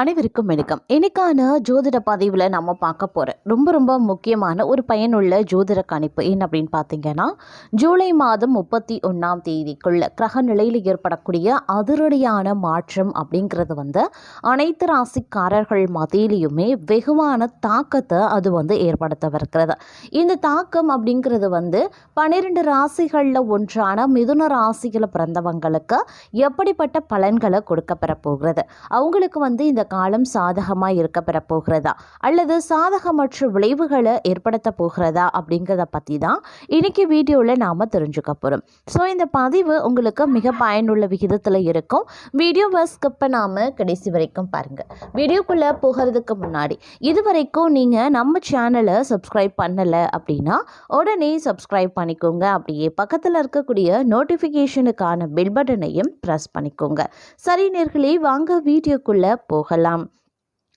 அனைவருக்கும் வணக்கம். இன்னைக்கான ஜோதிட பதிவில் நம்ம பார்க்க போகிற ரொம்ப ரொம்ப முக்கியமான ஒரு பயனுள்ள ஜோதிட கணிப்பு என்ன அப்படின்னு பார்த்தீங்கன்னா ஜூலை மாதம் முப்பத்தி ஒன்றாம் தேதிக்குள்ள கிரக நிலையில் ஏற்படக்கூடிய அதிரடியான மாற்றம் அப்படிங்கிறது வந்து அனைத்து ராசிக்காரர்கள் மத்தியிலையுமே வெகுவான தாக்கத்தை அது வந்து ஏற்படுத்தவிருக்கிறது. இந்த தாக்கம் அப்படிங்கிறது வந்து பன்னிரெண்டு ராசிகளில் ஒன்றான மிதுன ராசியில் பிறந்தவங்களுக்கு எப்படிப்பட்ட பலன்களை கொடுக்கப்பெற போகிறது? அவங்களுக்கு வந்து இந்த காலம் சாதகமாக இருக்க பெற போகிறதா? அல்லது சாதகமற்ற விளைவுகளை ஏற்படுத்த போகிறதா? அப்படிங்கிறத பற்றி தான் இன்னைக்கு வீடியோவில் நாம் தெரிஞ்சுக்க போகிறோம் ஸோ இந்த பதிவு உங்களுக்கு மிக பயனுள்ள விகிதத்தில் இருக்கும். வீடியோவை ஸ்கிப் பண்ணாமல் கடைசி வரைக்கும் பாருங்கள் வீடியோக்குள்ளே போகிறதுக்கு முன்னாடி இது வரைக்கும் நீங்கள் நம்ம சேனலை சப்ஸ்கிரைப் பண்ணலை அப்படின்னா உடனே சப்ஸ்கிரைப் பண்ணிக்கோங்க. அப்படியே பக்கத்தில் இருக்கக்கூடிய நோட்டிஃபிகேஷனுக்கான பெல் பட்டனையும் ப்ரெஸ் பண்ணிக்கோங்க. சரி நேர்களே வாங்க வீடியோக்குள்ளே போகலாம். கொள்ளலாம்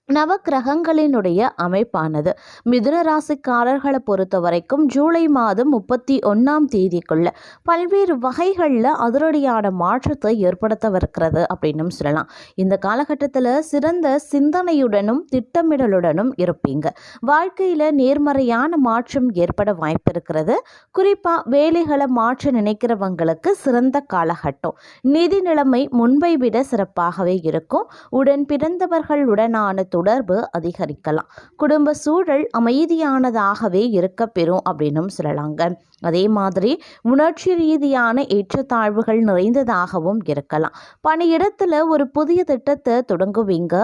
நவக்கிரகங்களினுடைய அமைப்பானது. மிதுன ராசிக்காரர்களை பொறுத்த வரைக்கும் ஜூலை மாதம் முப்பத்தி ஒன்றாம் தேதிக்குள்ள பல்வேறு வகைகளில் அதிரடியான மாற்றத்தை ஏற்படுத்தவிருக்கிறது அப்படின்னு சொல்லலாம். இந்த காலகட்டத்தில் சிறந்த சிந்தனையுடனும் திட்டமிடலுடனும் இருப்பீங்க. வாழ்க்கையில் நேர்மறையான மாற்றம் ஏற்பட வாய்ப்பு இருக்கிறது குறிப்பாக வேலைகளை மாற்ற நினைக்கிறவங்களுக்கு சிறந்த காலகட்டம். நிதி நிலைமை முன்பை விட சிறப்பாகவே இருக்கும். உடன் பிறந்தவர்களுடனான தொடர்பு அதிகரிக்கலாம். குடும்ப சூழல் அமைதியானதாகவே இருக்க பெறும் அப்படின்னும் சொல்லலாங்க. அதே மாதிரி உணர்ச்சி ரீதியான ஏற்றத்தாழ்வுகள் நிறைந்ததாகவும் இருக்கலாம். பணியிடத்தில் ஒரு புதிய திட்டத்தை தொடங்குவீங்க.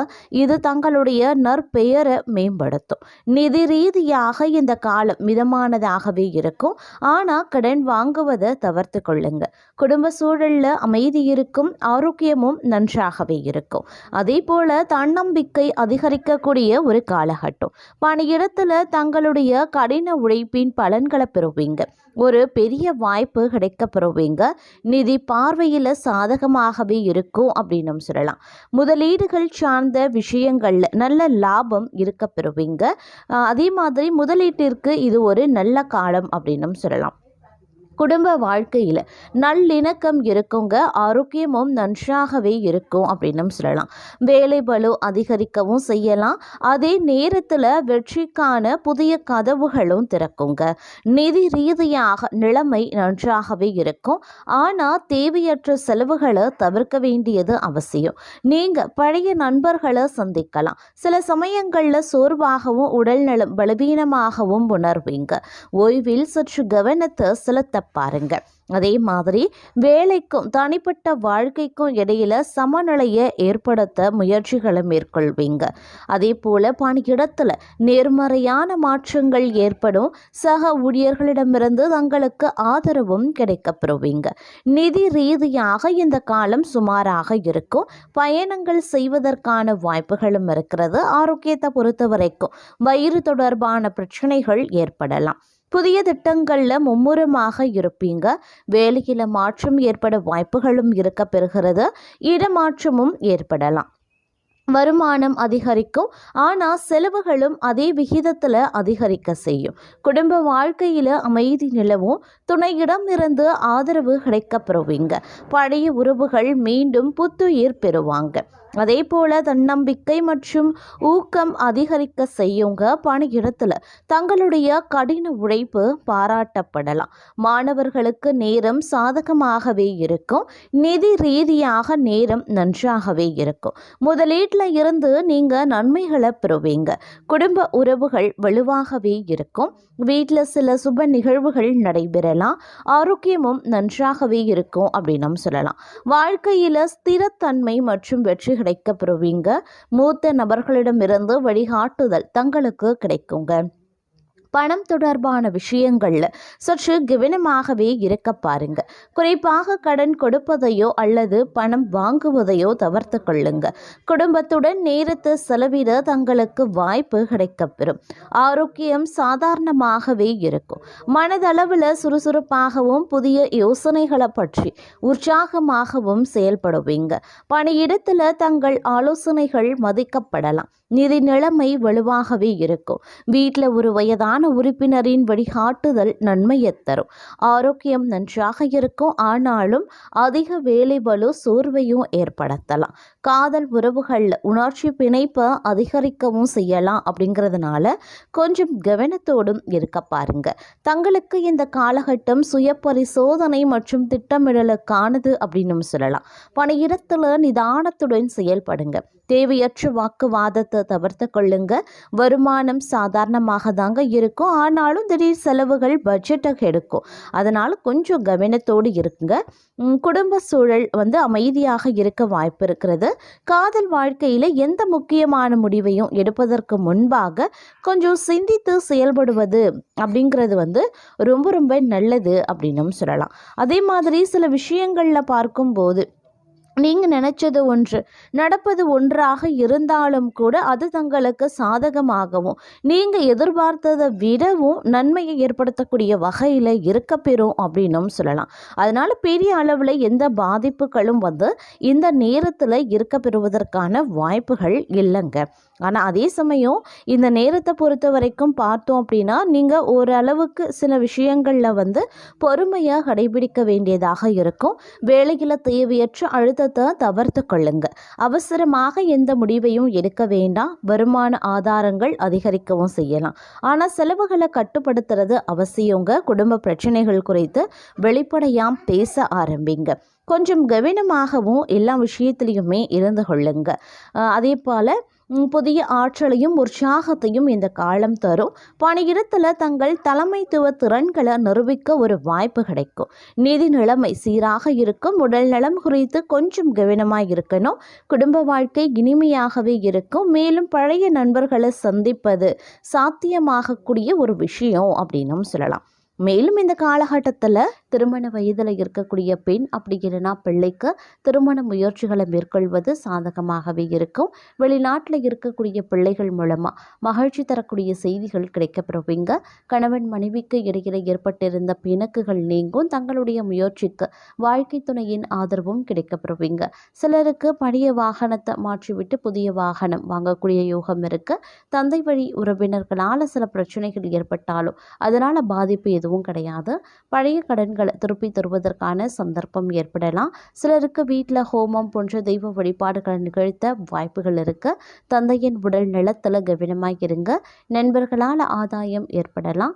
இது தங்களுடைய நற்பெயரை மேம்படுத்தும். நிதி ரீதியாக இந்த காலம் மிதமானதாகவே இருக்கும். ஆனால் கடன் வாங்குவதை தவிர்த்து கொள்ளுங்க. குடும்ப சூழலில் அமைதி இருக்கும் ஆரோக்கியமும் நன்றாகவே இருக்கும். அதே போல தன்னம்பிக்கை அதிகரிக்கக்கூடிய ஒரு காலகட்டம். பணியிடத்தில் தங்களுடைய கடின உழைப்பின் பலன்களை பெறுவீங்க. ஒரு பெரிய வாய்ப்பு கிடைக்க பெறுவீங்க. நிதி பார்வையில் சாதகமாகவே இருக்கும் அப்படின்னு சொல்லலாம். முதலீடுகள் சார்ந்த விஷயங்களில் நல்ல லாபம் இருக்க பெறுவீங்க. அதே மாதிரி முதலீட்டிற்கு இது ஒரு நல்ல காலம் அப்படின்னும் சொல்லலாம். குடும்ப வாழ்க்கையில் நல்லிணக்கம் இருக்குங்க ஆரோக்கியமும் நன்றாகவே இருக்கும் அப்படின்னும் சொல்லலாம். வேலை பலு அதிகரிக்கவும் செய்யலாம். அதே நேரத்தில் வெற்றிக்கான புதிய கதவுகளும் திறக்குங்க. நிதி ரீதியாக நிலைமை நன்றாகவே இருக்கும். ஆனால் தேவையற்ற செலவுகளை தவிர்க்க வேண்டியது அவசியம். நீங்கள் பழைய நண்பர்களை சந்திக்கலாம். சில சமயங்களில் சோர்வாகவும் உடல்நலம் பலவீனமாகவும் உணர்வீங்க. ஓய்வில் சற்று கவனத்தை செலுத்த பாருங்க. அதே மாதிரி வேலைக்கும் தனிப்பட்ட வாழ்க்கைக்கும் இடையில சமநிலையை ஏற்படுத்த முயற்சிகளை மேற்கொள்வீங்க. அதே போல பணியிடத்தில் நேர்மறையான மாற்றங்கள் ஏற்படும். சக ஊழியர்களிடமிருந்து தங்களுக்கு ஆதரவும் கிடைக்கப்பெறுவீங்க. நிதி ரீதியாக இந்த காலம் சுமாராக இருக்கும். பயணங்கள் செய்வதற்கான வாய்ப்புகளும் இருக்கிறது. ஆரோக்கியத்தை பொறுத்த வரைக்கும் வயிறு தொடர்பான பிரச்சனைகள் ஏற்படலாம். புதிய திட்டங்களில் மும்முரமாக இருப்பீங்க. வேலையில் மாற்றம் ஏற்பட வாய்ப்புகளும் இருக்க பெறுகிறது. இடமாற்றமும் ஏற்படலாம். வருமானம் அதிகரிக்கும். ஆனால் செலவுகளும் அதே விகிதத்தில் அதிகரிக்க செய்யும். குடும்ப வாழ்க்கையில் அமைதி நிலவும். துணையிடம் இருந்து ஆதரவு கிடைக்கப்பெறுவீங்க பழைய உறவுகள் மீண்டும் புத்துயிர் பெறுவாங்க. அதே போல தன்னம்பிக்கை மற்றும் ஊக்கம் அதிகரிக்க செய்யுங்க பணியிடத்தில். தங்களுடைய கடின உழைப்பு பாராட்டப்படலாம். மாணவர்களுக்கு நேரம் சாதகமாகவே இருக்கும். நிதி ரீதியாக நேரம் நன்றாகவே இருக்கும். முதலீட்டில் இருந்து நீங்கள் நன்மைகளை பெறுவீங்க. குடும்ப உறவுகள் வலுவாகவே இருக்கும். வீட்டில் சில சுப நிகழ்வுகள் நடைபெறலாம். ஆரோக்கியமும் நன்றாகவே இருக்கும் அப்படின்னு சொல்லலாம். வாழ்க்கையில் ஸ்திரத்தன்மை மற்றும் வெற்றி கிடைக்க பெறுவீங்க. மூத்த நபர்களிடமிருந்து வழிகாட்டுதல் தங்களுக்கு கிடைக்குங்க. பணம் தொடர்பான விஷயங்களில் சற்று கவனமாகவே இருக்க பாருங்க. குறிப்பாக கடன் கொடுப்பதையோ அல்லது பணம் வாங்குவதையோ தவிர்த்து கொள்ளுங்க. குடும்பத்துடன் நேரத்தை செலவிட தங்களுக்கு வாய்ப்பு கிடைக்கப்பெறும். ஆரோக்கியம் சாதாரணமாகவே இருக்கும். மனதளவில் சுறுசுறுப்பாகவும் புதிய யோசனைகளை பற்றி உற்சாகமாகவும் செயல்படுவீங்க. பணியிடத்தில் தங்கள் ஆலோசனைகள் மதிக்கப்படலாம். நிதி நிலைமை வலுவாகவே இருக்கும். வீட்டில் ஒரு வயதான உறுப்பினரின் வழிகாட்டுதல் நன்மையை தரும். ஆரோக்கியம் நன்றாக இருக்கும். ஆனாலும் அதிக வேலை வலு சோர்வையும் ஏற்படுத்தலாம். காதல் உறவுகளில் உணர்ச்சி பிணைப்பை அதிகரிக்கவும் செய்யலாம் அப்படிங்கிறதுனால கொஞ்சம் கவனத்தோடும் இருக்க பாருங்க. தங்களுக்கு இந்த காலகட்டம் சுய பரிசோதனை மற்றும் திட்டமிடலுக்கானது அப்படின்னு சொல்லலாம். பணியிடத்தில் நிதானத்துடன் செயல்படுங்க. தேவையற்ற வாக்குவாதத்தை தவிர்த்து கொள்ளுங்க. வருமானம் சாதாரணமாக தாங்க இருக்கும். ஆனாலும் திடீர் செலவுகள் பட்ஜெட்டை எடுக்கும். அதனால் கொஞ்சம் கவனத்தோடு இருக்குங்க குடும்ப சூழல் வந்து அமைதியாக இருக்க வாய்ப்பு இருக்கிறது. காதல் வாழ்க்கையில் எந்த முக்கியமான முடிவையும் எடுப்பதற்கு முன்பாக கொஞ்சம் சிந்தித்து செயல்படுவது அப்படிங்கிறது வந்து ரொம்ப ரொம்ப நல்லது அப்படின்னும் சொல்லலாம். அதே மாதிரி சில விஷயங்களில் பார்க்கும்போது நீங்கள் நினச்சது ஒன்று நடப்பது ஒன்றாக இருந்தாலும் கூட அது தங்களுக்கு சாதகமாகவும் நீங்கள் எதிர்பார்த்ததை விடவும் நன்மையை ஏற்படுத்தக்கூடிய வகையில் இருக்கப்பெறும் அப்படின்னும் சொல்லலாம். அதனால் பெரிய அளவில் எந்த பாதிப்புகளும் வந்து இந்த நேரத்தில் இருக்க பெறுவதற்கான வாய்ப்புகள் இல்லைங்க. ஆனால் அதே சமயம் இந்த நேரத்தை பொறுத்த வரைக்கும் பார்த்தோம் அப்படின்னா நீங்கள் ஓரளவுக்கு சில விஷயங்களில் வந்து பொறுமையாக கடைபிடிக்க வேண்டியதாக இருக்கும். வேலையில் தேவையற்ற அழுத்த அழுத்தத்தை தவிர்த்து கொள்ளுங்க. அவசரமாக எந்த முடிவையும் எடுக்க வேண்டாம். வருமான ஆதாரங்கள் அதிகரிக்கவும் செய்யலாம். ஆனால் செலவுகளை கட்டுப்படுத்துறது அவசியங்க. குடும்ப பிரச்சனைகள் குறித்து வெளிப்படையாம் பேச ஆரம்பிங்க. கொஞ்சம் கவனமாகவும் எல்லா விஷயத்துலையுமே இருந்து கொள்ளுங்க. அதே போல் புதிய ஆற்றலையும் உற்சாகத்தையும் இந்த காலம் தரும். பணியிடத்தில் தங்கள் தலைமைத்துவ திறன்களை நிரூபிக்க ஒரு வாய்ப்பு கிடைக்கும். நிதி நிலைமை சீராக இருக்கும். உடல் நலம் குறித்து கொஞ்சம் கவனமாக இருக்கணும். குடும்ப வாழ்க்கை இனிமையாகவே இருக்கும். மேலும் பழைய நண்பர்களை சந்திப்பது சாத்தியமாகக்கூடிய ஒரு விஷயம் அப்படின்னும் சொல்லலாம். மேலும் இந்த காலகட்டத்தில் திருமண வயதில் இருக்கக்கூடிய பெண் அப்படி இல்லைன்னா பிள்ளைக்கு திருமண முயற்சிகளை மேற்கொள்வது சாதகமாகவே இருக்கும். வெளிநாட்டில் இருக்கக்கூடிய பிள்ளைகள் மூலமாக மகிழ்ச்சி தரக்கூடிய செய்திகள் கிடைக்கப்பெறுவீங்க கணவன் மனைவிக்கு இடையில ஏற்பட்டிருந்த பிணக்குகள் நீங்கும். தங்களுடைய முயற்சிக்கு வாழ்க்கை துணையின் ஆதரவும் கிடைக்கப்பெறுவீங்க சிலருக்கு பழைய வாகனத்தை மாற்றிவிட்டு புதிய வாகனம் வாங்கக்கூடிய யோகம் இருக்கு. தந்தை வழி உறவினர்களால் சில பிரச்சனைகள் ஏற்பட்டாலும் அதனால் பாதிப்பு எதுவும் கிடையாது. பழைய கடன்களை திருப்பி தருவதற்கான சந்தர்ப்பம் ஏற்படலாம். சிலருக்கு வீட்டில் ஹோமம் போன்ற தெய்வ வழிபாடுகளை நிகழ்த்த வாய்ப்புகள் இருக்கு. தந்தையின் உடல் நலத்தில் கவனமாக இருங்க. நண்பர்களால் ஆதாயம் ஏற்படலாம்.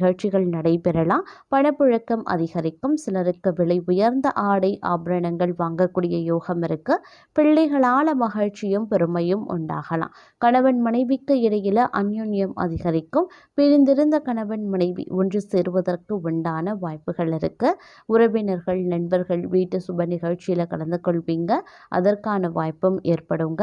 நிகழ்ச்சிகள் நடைபெறலாம். பணப்புழக்கம் அதிகரிக்கும். சிலருக்கு விலை உயர்ந்த ஆடை ஆபரணங்கள் வாங்கக்கூடிய யோகம் இருக்கு. பிள்ளைகளால் மகிழ்ச்சியும் பெருமையும் உண்டாகலாம். கணவன் மனைவிக்கு இடையில அந்யுன்யம் அதிகரிக்கும். பிரிந்திருந்த கணவன் மனைவி ஒன்று சேருவதற்கு உண்டான வாய்ப்புகள் இருக்கு. உறவினர்கள் நண்பர்கள் வீட்டு சுப நிகழ்ச்சியில் கலந்து கொள்வீங்க. அதற்கான வாய்ப்பும் ஏற்படுங்க.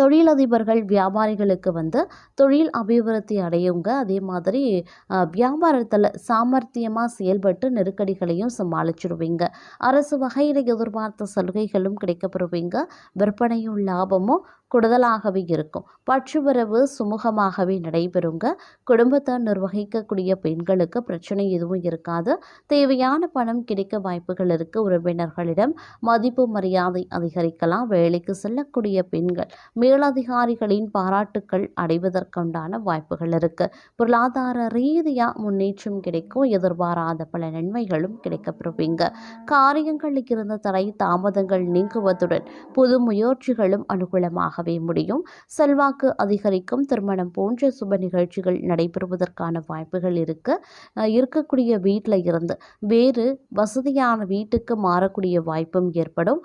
தொழிலதிபர்கள் வியாபாரிகளுக்கு வந்து தொழில் அபிவிருத்தி அடையுங்க. அதே மாதிரி வியாபாரத்தில் சாமர்த்தியமாக செயல்பட்டு நெருக்கடிகளையும் சமாளிச்சிடுவீங்க அரசு வகையில் எதிர்பார்த்த சலுகைகளும் கிடைக்கப்பெறுவீங்க. விற்பனையும் லாபமும் கூடுதலாகவே இருக்கும். பற்றுவரவு சுமூகமாகவே நடைபெறுங்க. குடும்பத்தை நிர்வகிக்கக்கூடிய பெண்களுக்கு பிரச்சனை எதுவும் இருக்காது. தேவையான பணம் கிடைக்க வாய்ப்புகள் இருக்கு. உறவினர்களிடம் மதிப்பு மரியாதை அதிகரிக்கலாம். வேலைக்கு செல்லக்கூடிய பெண்கள் மேலதிகாரிகளின் பாராட்டுக்கள் அடைவதற்குண்டான வாய்ப்புகள் இருக்கு. பொருளாதார ரீதியாக முன்னேற்றம் கிடைக்கும். எதிர்பாராத பல நன்மைகளும் கிடைக்கப்பெறுவீங்க. காரியங்களில் இருந்த தடை தாமதங்கள் நீங்குவதுடன் புது முயற்சிகளும் அனுகூலமாக ஆகவே முடியும். செல்வாக்கு அதிகரிக்கும். திருமணம் போன்ற சுப நிகழ்ச்சிகள் நடைபெறுவதற்கான வாய்ப்புகள் இருக்கு. அஹ் இருக்கக்கூடிய வீட்டில் இருந்து வேறு வசதியான வீட்டுக்கு மாறக்கூடிய வாய்ப்பும் ஏற்படும்.